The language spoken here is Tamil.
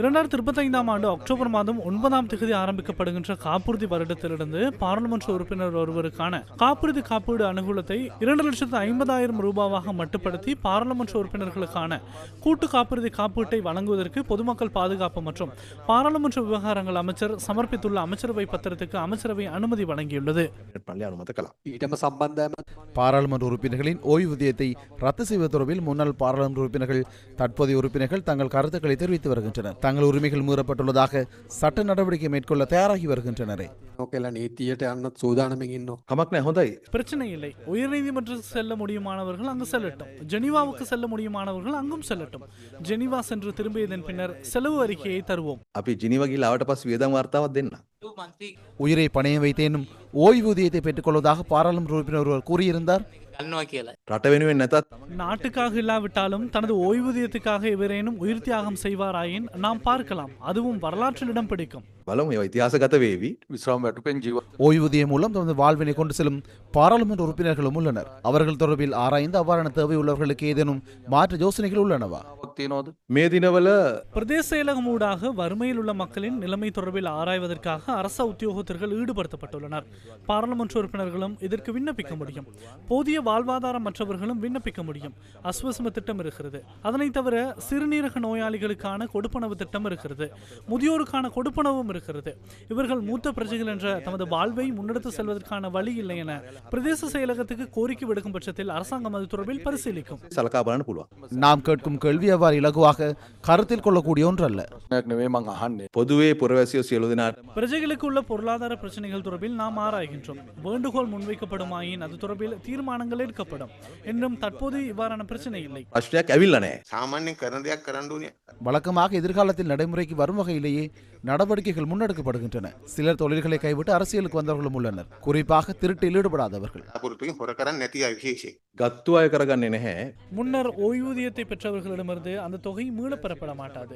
இரண்டாயிரத்தி இருபத்தைந்தாம் ஆண்டு அக்டோபர் மாதம் ஒன்பதாம் தேதி ஆரம்பிக்கப்படுகின்ற காப்புறுதி வருடத்திலிருந்து பாராளுமன்ற உறுப்பினர் ஒருவருக்கான காப்புறுதி காப்பீடு அனுகூலத்தை இரண்டு லட்சத்து ஐம்பதாயிரம் ரூபாவாக மட்டுப்படுத்தி பாராளுமன்ற உறுப்பினர்களுக்கான கூட்டு காப்புறுதி காப்பீட்டை வழங்குவதற்கு பொதுமக்கள் பாதுகாப்பு மற்றும் பாராளுமன்ற விவகாரங்கள் அமைச்சர் சமர்ப்பித்துள்ள அமைச்சரவை பத்திரத்துக்கு அமைச்சரவை அனுமதி வழங்கியுள்ளது. பாராளுமன்ற உறுப்பினர்களின் ஓய்வூதியத்தை ரத்து செய்வது தொடர்பில் முன்னாள் பாராளுமன்ற உறுப்பினர்கள் தற்போதைய உறுப்பினர்கள் தங்கள் கருத்துக்களை தெரிவித்து தெரிவித்து வருகின்றனர். தங்கள் உரிமைகள் மீறப்பட்டுள்ளதாக சட்ட நடவடிக்கை மேற்கொள்ள தயாராகி வருகின்றனர். செல்ல முடியுமானவர்கள் அங்கு செல்லட்டும். ஜெனீவாவுக்கு செல்ல முடியுமானவர்கள் அங்கும் செல்லட்டும். ஜெனிவா சென்று திரும்பியதன் பின்னர் செலவு அறிக்கையை தருவோம். அப்படி ஜெனீவாகில் அவட்ட பாஸ் வேதம் வார்த்தாவத் தென்னா? உயிரை பணையம் வைத்தேனும் ஓய்வூதியத்தை பெற்றுக் கொள்வதாக பாராளுமன்ற உறுப்பினர் ஒருவர் கூறியிருந்தார். ගන්නවා කියලා. රට වෙනුවෙන් නැතත් நாட்டுக்காக இல்லாவிட்டாலும் தனது ஓய்வூதியத்துக்காக எவரேனும் உயிர் தியாகம் செய்வாராயின் நாம் பார்க்கலாம் அதுவும் வரலாற்றில் இடம் பிடிக்கும் බලමු ඒවා ඉතිහාසගත වේවි විශ්‍රාම වැටුපෙන් ජීව ஓய்வூதியம் மூலம் தமது வாழ்வினை கொண்டு செல்லும் பாராளுமன்ற உறுப்பினர்களும் உள்ளனர் அவர்கள் தொடர்பில் ஆராய்ந்து அவ்வாறான தேவை உள்ளவர்களுக்கு ஏதேனும் மாற்று யோசனைகள் உள்ளனவா තියනෝද මේ දිනවල பிரதேச செயலகம் ஊடாக வறுமையில் உள்ள மக்களின் நிலைமை தொடர்பில் ஆராய்வதற்காக அரச உத்தியோகத்தர்கள் ஈடுபடுத்தப்பட்டுள்ளனர் பாராளுமன்ற உறுப்பினர்களும் இதற்கு விண்ணப்பிக்க முடியும் போதிய வாழ்வாதாரம் மற்றவர்களும் விண்ணப்பிக்க முடியும் அஸ்வசம திட்டம் இருக்கிறது அதனைத் தவிர சிறுநீரக நோயாளிகளுக்கான கொடுப்பனவு திட்டம் இருக்கிறது முதியோருக்கான கொடுப்பனவும் இருக்கிறது இவர்கள் மூத்த பிரஜைகள் என்ற தமது வாழ்வை முன்னெடுத்து செல்வதற்கான வழி இல்லை என பிரதேச செயலகத்துக்கு கோரிக்கை விடுக்கும் பட்சத்தில் அரசாங்கம் அது தொடர்பில் பரிசீலிக்கும் සලකා බලන්න පුළුවන්. நாம் கேட்கும் கேள்வி வரி இலகுவாக கருத்தில் கொள்ளக்கூடிய ஒன்றல்ல. பொதுவே பிரஜைகளுக்கு உள்ள பொருளாதார பிரச்சனைகள் தொடர்பில் நாம் ஆராய்கின்றோம். வேண்டுகோள் முன்வைக்கப்படுமாயின் அது தொடர்பில் தீர்மானங்கள் எடுக்கப்படும். என்றும் தற்போது இவ்வாறான பிரச்சனை இல்லை. வழக்கமாக எதிர்காலத்தில் நடைமுறைக்கு வரும் வகையிலேயே நடவடிக்கைகள் முன்னெடுக்கப்படுகின்றன. சிலர் தொழில்களை கைவிட்டு அரசியலுக்கு வந்தவர்களும் உள்ளனர். குறிப்பாக திருட்டில் ஈடுபடாதவர்கள். முன்னர் ஓய்வூதியத்தை பெற்றவர்களிடமிருந்து அந்த தொகை மீளப்பெறப்பட மாட்டாது.